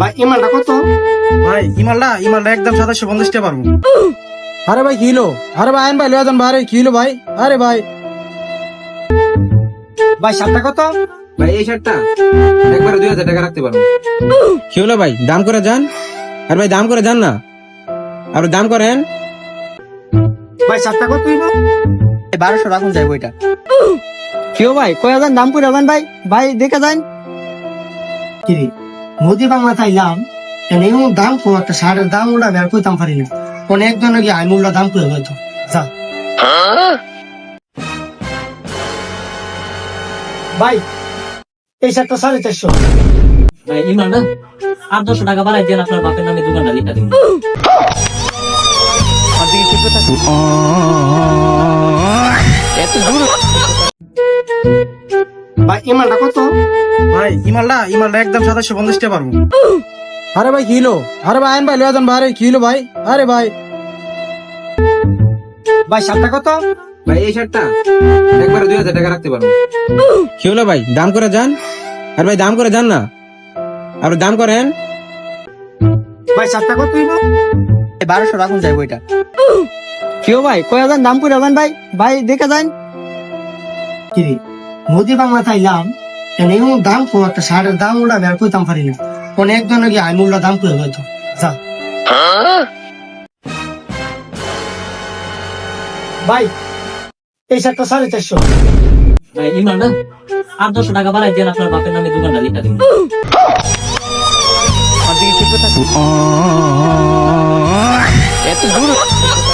ভাই ইমানটা কত? ভাই ইমালটা ইমালটা একদম সাতাশশো পঞ্চাশ টাকা পারব। আরে ভাই কিলো আরে ভাই আইন ভাই লয়ে যান ভাই কিলো ভাই? আরে ভাই। ভাই সাতটা কত? ভাই এই শার্টটা একবারে দুই হাজার টাকা রাখতে পারব। কি হলো ভাই? দাম করে যান। আর ভাই দাম করে যান না। আর দাম করেন। ভাই সাতটা কত বারোশো রাখুন যাই বইটা কেউ ভাই? কয় হাজার দাম করে যান ভাই। ভাই দেখে যান। কিরে মোদি বাংলা চাইলাম কেন এমন দাম কো একটা শার্টের দাম ওটা বের করতাম পারি না। অনেক জন নাকি আইমুল্লা দাম করে হয়তো যা। ভাই এই শার্টটা সাড়ে চারশো। ভাই ইমরান না আট দশশো টাকা বাড়াই দিয়ে আপনার বাপের নামে দোকানটা লিখা দিন। ভাই ইমানটা কত? ভাই ইমালটা ইমালটা একদম সাতাশশো পঞ্চাশ টাকা পারব। আরে ভাই কিলো আরে ভাই আইন ভাই লয়ে যান ভাই কিলো ভাই? আরে ভাই। ভাই সাতটা কত? ভাই এই শার্টটা একবারে দুই হাজার টাকা রাখতে পারব। কি হলো ভাই? দাম করে যান। আর ভাই দাম করে যান না। আর দাম করেন। ভাই সাতটা কত হইব বারোশো রাখুন যাই বইটা কেউ ভাই? কয় হাজার দাম করে যান ভাই। ভাই দেখে যান। কিরে মোদি বাংলা চাইলাম এমন দাম কো একটা শার্টের দাম ওটা বের করতাম পারি না। অনেক জন নাকি আইমুল্লা দাম করে হয়তো যা। ভাই এই শার্টটা সাড়ে চারশো। ভাই ইমরান না? আট দশশো টাকা বাড়াই দিয়ে আপনার বাপের নামে দোকানটা লিখা দিন। এত দূর